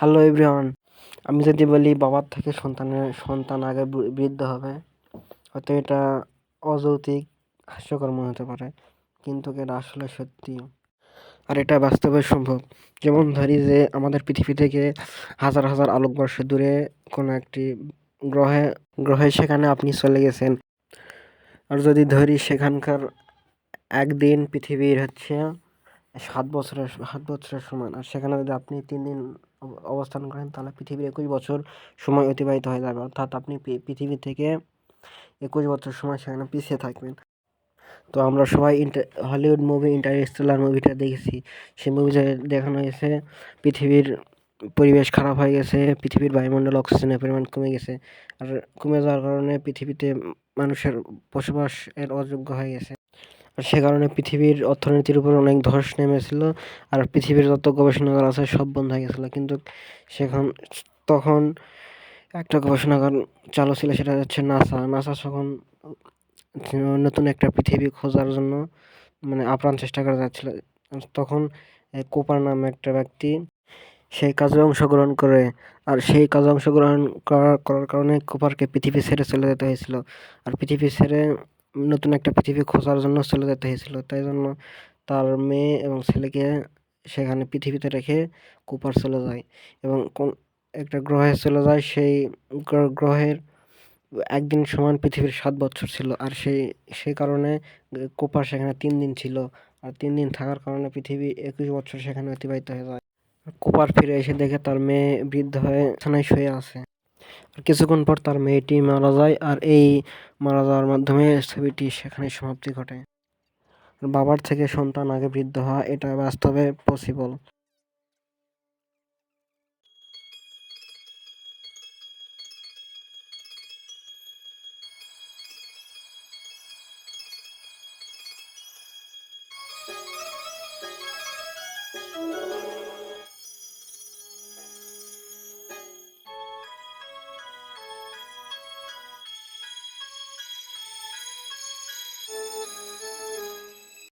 Hello everyone আমি যদি বলি বাবার থেকে সন্তানের, সন্তান আগে বৃদ্ধ হবে, হয়তো এটা অযৌক্তিক, হাস্যকর মনে হতে পারে, কিন্তু এটা আসলে সত্যি। আর এটা বাস্তবে সম্ভব। যেমন ধরি যে আমাদের পৃথিবী থেকে হাজার হাজার আলোকবর্ষ দূরে কোনো একটি গ্রহে গ্রহে সেখানে আপনি চলে গেছেন। আর যদি ধরি সেখানকার একদিন পৃথিবীর হচ্ছে সাত বছরের সাত বছরের সমান আর সেখানে যদি আপনি তিন দিন অব- অবস্থান করেন, তাহলে পৃথিবীর একুশ বছর সময় অতিবাহিত হয়ে যাবে। অর্থাৎ আপনি পৃথিবী থেকে একুশ বছর সময় সেখানে পিছিয়ে থাকবেন। তো আমরা সবাই ইন্টার, হলিউড মুভি, ইন্টারস্টেলার মুভিটা দেখেছি। সেই মুভিতে দেখানো হয়েছে। পৃথিবীর পরিবেশ খারাপ হয়ে গেছে, পৃথিবীর বায়ুমণ্ডল অক্সিজেনের পরিমাণ কমে গেছে, আর কমে যাওয়ার কারণে পৃথিবীতে মানুষের বসবাস এর অযোগ্য হয়ে গেছে। সে কারণে পৃথিবীর অর্থনীতির উপর অনেক ধস নেমেছিল আর পৃথিবীর যত গবেষণাগার আছে সব বন্ধ হয়ে গেছিল। কিন্তু সেখান তখন একটা গবেষণাগার চালু ছিল, সেটা হচ্ছে নাসা। নাসা তখন নতুন একটা পৃথিবী খোঁজার জন্য মানে আপ্রাণ চেষ্টা করে যাচ্ছিল। তখন কোপার নামে একটা ব্যক্তি সেই কাজে অংশগ্রহণ করে আর সেই কাজে অংশগ্রহণ করার করার কারণে কোপারকে পৃথিবী ছেড়ে চলে যেতে হয়েছিল। আর পৃথিবী ছেড়ে নতুন একটা পৃথিবী খোঁজার জন্য চলে যেতে হয়েছিল। তাই জন্য তার মেয়ে এবং ছেলেকে সেখানে পৃথিবীতে রেখে কুপার চলে যায় এবং কোন একটা গ্রহে চলে যায়। সেই গ্রহের একদিন সমান পৃথিবীর সাত বছর ছিল আর সেই সেই কারণে কোপার সেখানে তিন দিন ছিল আর তিন দিন থাকার কারণে পৃথিবী একুশ বছর সেখানে অতিবাহিত হয়ে যায়। কোপার ফিরে এসে দেখে তার মেয়ে বৃদ্ধ হয়ে বিছানায় শুয়ে আছে। আর কিছুক্ষণ পর তার মেয়েটি মারা যায় আর এই মারা যাওয়ার মাধ্যমে ছবিটি সেখানে সমাপ্তি ঘটে। বাবার থেকে সন্তান আগে বৃদ্ধ হওয়া এটা বাস্তবে পসিবল